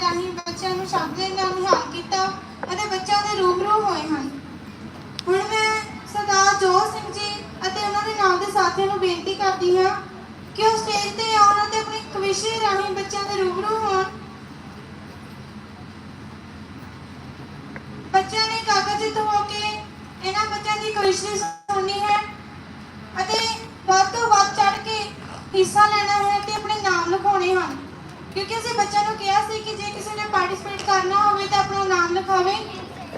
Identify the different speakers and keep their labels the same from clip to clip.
Speaker 1: ਦੇ ਰਾਹੀਂ ਬੱਚਿਆਂ ਨੂੰ ਸ਼ਬਦ ਦੇ ਨਾਲ ਨਿਹਾਲ ਕੀਤਾ ਅਤੇ ਬੱਚਿਆਂ ਦੇ ਰੂਬਰੂ ਹੋਏ ਹਨ। ਹੁਣ ਮੈਂ ਸਰਦਾਰ ਜੋਤ ਸਿੰਘ ਜੀ ਅਤੇ ਉਹਨਾਂ ਦੇ ਨਾਲ ਦੇ ਸਾਥੀਆਂ ਨੂੰ ਬੇਨਤੀ ਕਰਦੀ ਹਾਂ ਕਿ ਉਹ ਸਟੇਜ ਤੇ ਆਉਣ ਅਤੇ ਆਪਣੀ ਕਵਿਸ਼ੇ ਰਾਹੀਂ ਬੱਚਿਆਂ ਦੇ ਰੂਬਰੂ ਹੋਣ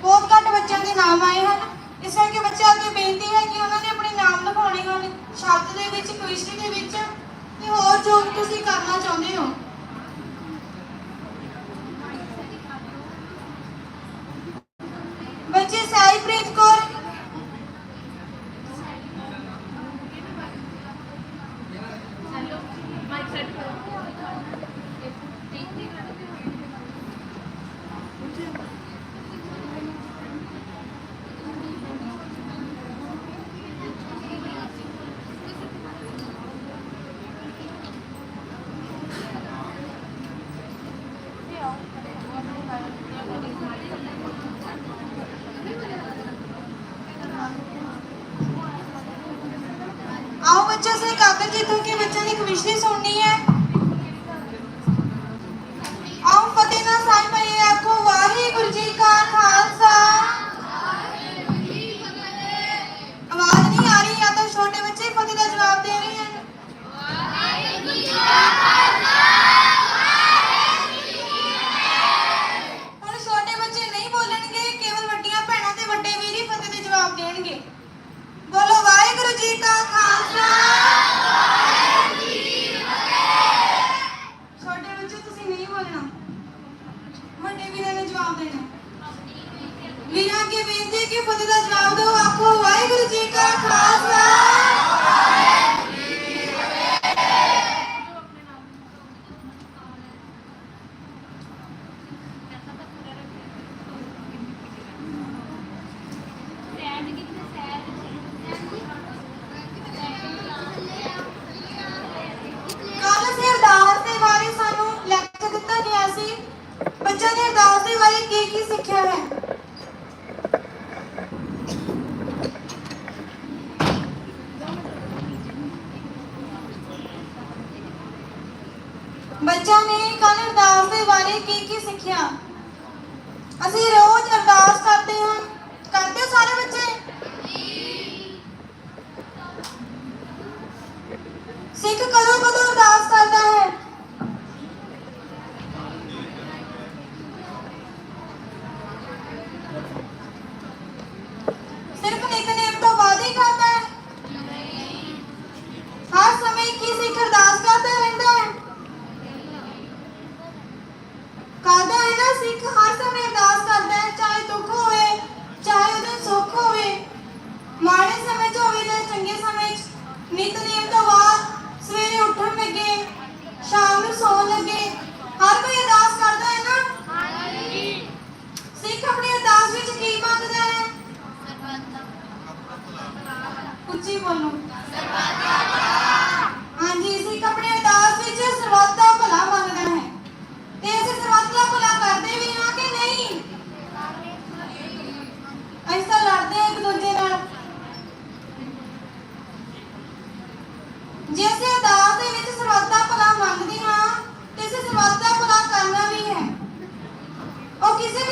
Speaker 1: ਬਹੁਤ ਘੱਟ ਬੱਚਿਆਂ ਦੇ ਨਾਮ ਆਏ ਹਨ। ਇਸ ਕਰਕੇ ਬੱਚਿਆਂ ਅੱਗੇ ਬੇਨਤੀ ਹੈ ਕਿ ਉਹਨਾਂ ਨੇ ਆਪਣੇ ਨਾਮ ਲਿਖਾਉਣੇ ਹਨ ਸ਼ਬਦ ਦੇ ਵਿੱਚ ਕੁਇਸ਼ਨ ਦੇ ਵਿੱਚ ਤੇ ਹੋਰ ਜੋ ਤੁਸੀਂ ਕਰਨਾ ਚਾਹੁੰਦੇ ਹੋ। टीचर्स
Speaker 2: ने कहा कि तो के बच्चों
Speaker 1: ने कविश्री सुननी है आओ फतेह ना साहिब आपको वाहे गुरु जी का Because Mazda. is it?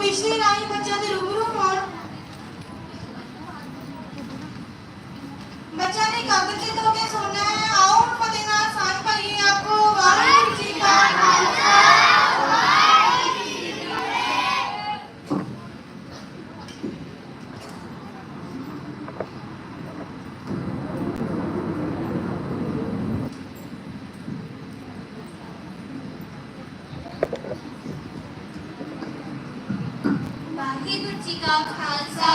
Speaker 1: ਵਿਸ਼ੇ ਰਾਹੀਂ ਬੱਚਿਆਂ ਦੇ ਰੂਬਰੂ ਹੋਣ। ਬੱਚਿਆਂ
Speaker 3: ਨੇ
Speaker 4: ਕਾਗਜ਼ ਤੇ ਧੋਕੇ ਸੋਨਾ
Speaker 3: ਦਾ ਖਾਲਸਾ,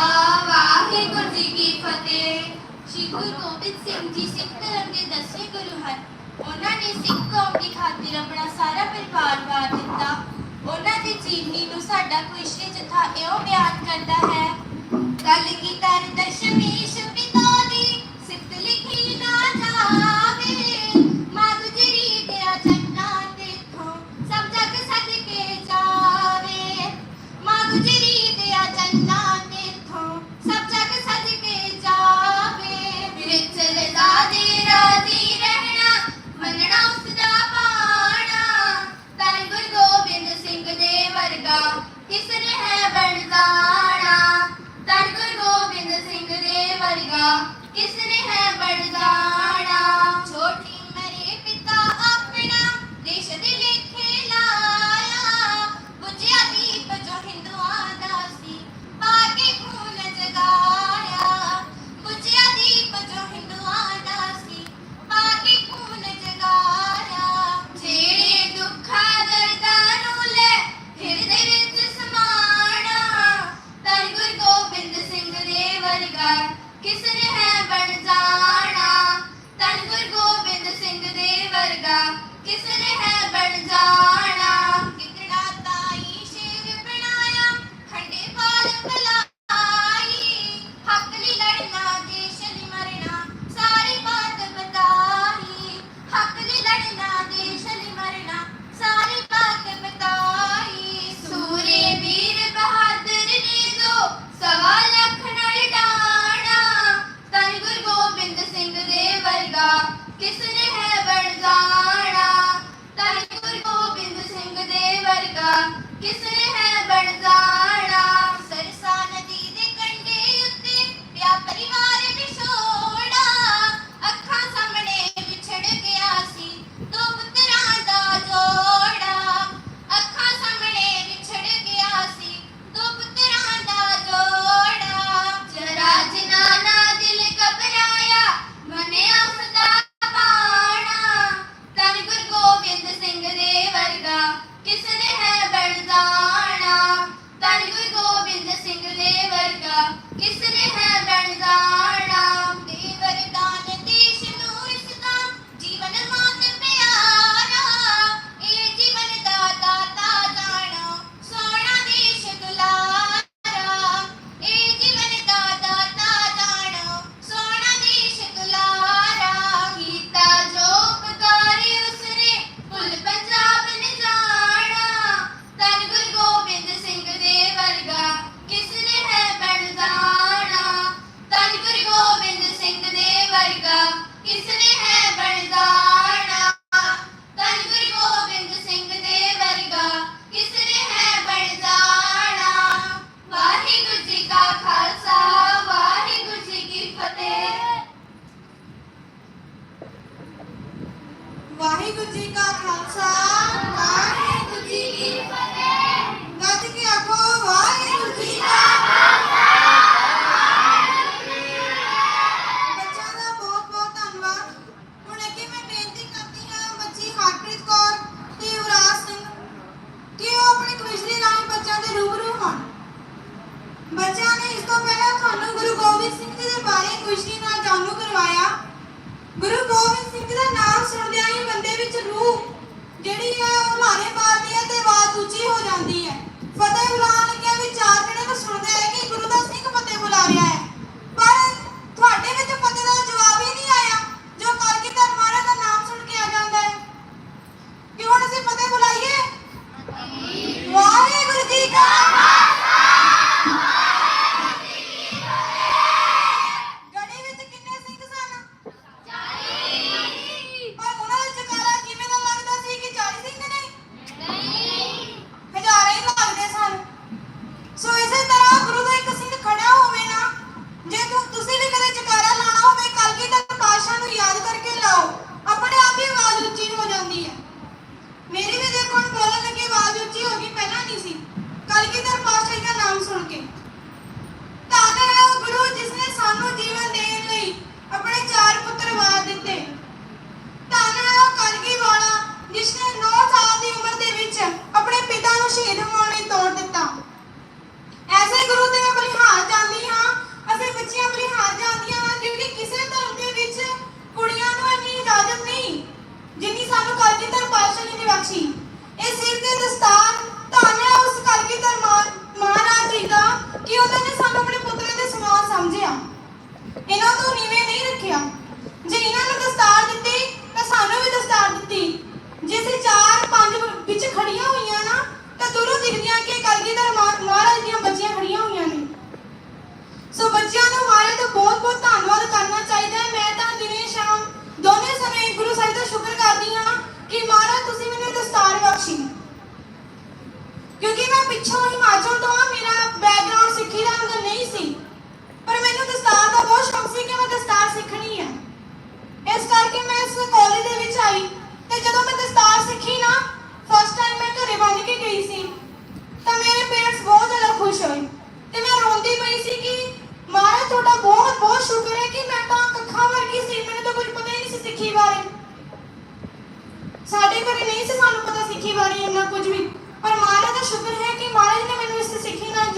Speaker 3: ਵਾਹਿਗੁਰੂ
Speaker 2: ਦਸਵੇਂ ਗੁਰੂ ਹਨ। ਉਹਨਾਂ ਨੇ ਸਿੱਖ ਕੌਮ ਦੀ ਖਾਤਰ ਆਪਣਾ ਸਾਰਾ ਪਰਿਵਾਰ ਵਾਰ ਦਿੱਤਾ। ਉਹਨਾਂ ਦੀ ਜੀਵਨੀ ਨੂੰ ਸਾਡਾ ਕੁਸ਼ਲੀ ਜਥਾ ਇਹੋ ਬਿਆਨ ਕਰਦਾ ਹੈ,
Speaker 1: ਗੱਲ ਕੀਤਾ ਦਸ਼ਮੀ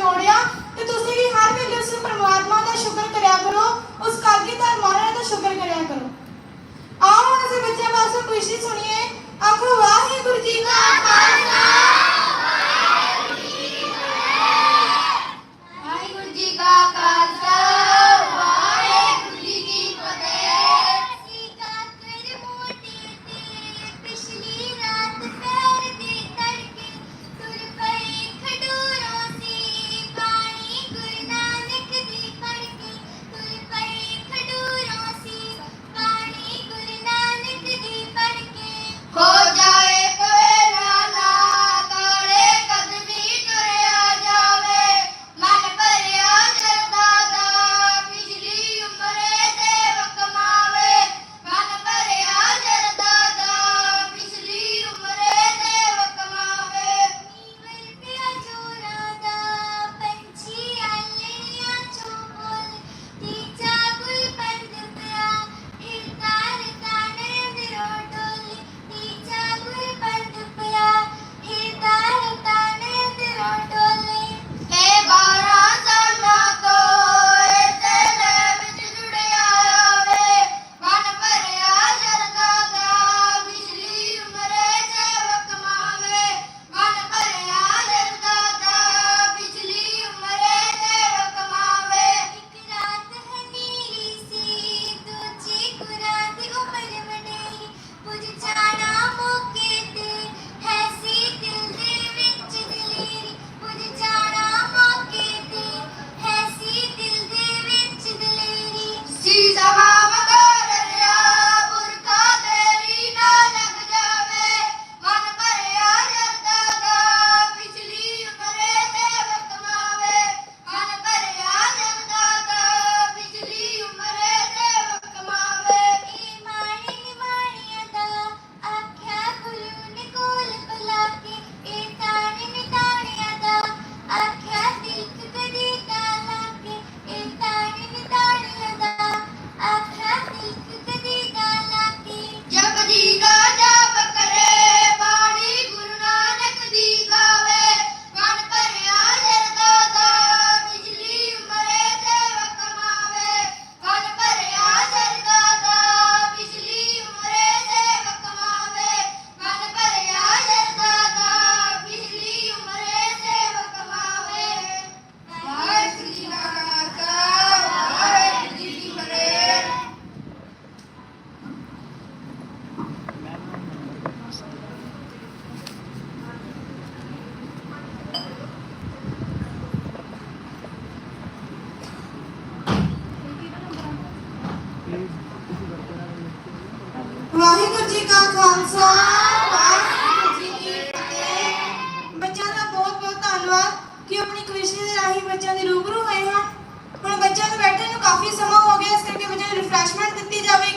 Speaker 1: ਲੋੜ ਤੇ ਤੁਸੀਂ ਵੀ ਹਰ ਵੇਲੇ ਉਸ ਪਰਮਾਤਮਾ ਦਾ ਸ਼ੁਕਰ ਕਰਿਆ ਕਰੋ, ਉਸ ਕਾਲਗੀ ਦਾ ਮਾਰਾ ਦਾ ਸ਼ੁਕਰ ਕਰਿਆ ਕਰੋ। ਆਓ ਅਸੀਂ ਬੱਚਿਆਂ ਵਾਸਤੇ ਖੁਸ਼ੀ ਸੁਣੀਏ। ਆਖੋ ਵਾਹਿਗੁਰੂ ਜੀ ਕਾ ਖਾਲਸਾ।
Speaker 4: ਖਾਲਸਾ ਵਾਹਿਗੁਰੂ ਜੀ ਕੀ ਫਤਿਹ
Speaker 1: ਬੱਚਿਆਂ ਦਾ ਬਹੁਤ ਬਹੁਤ ਧੰਨਵਾਦ ਕਿ ਆਪਣੀ ਕਵਿਸ਼ਰੀ ਦੇ ਰਾਹੀਂ ਬੱਚਿਆਂ ਦੇ ਰੂਬਰੂ ਹੋਏ ਹਨ ਹੁਣ ਬੱਚਿਆਂ ਨੂੰ ਬੈਠਣ ਨੂੰ ਕਾਫੀ ਸਮਾਂ ਹੋ ਗਿਆ, ਇਸ ਕਰਕੇ ਬੱਚਿਆਂ ਨੂੰ ਰਿਫਰੈਸ਼ਮੈਂਟ ਦਿੱਤੀ ਜਾਵੇਗੀ।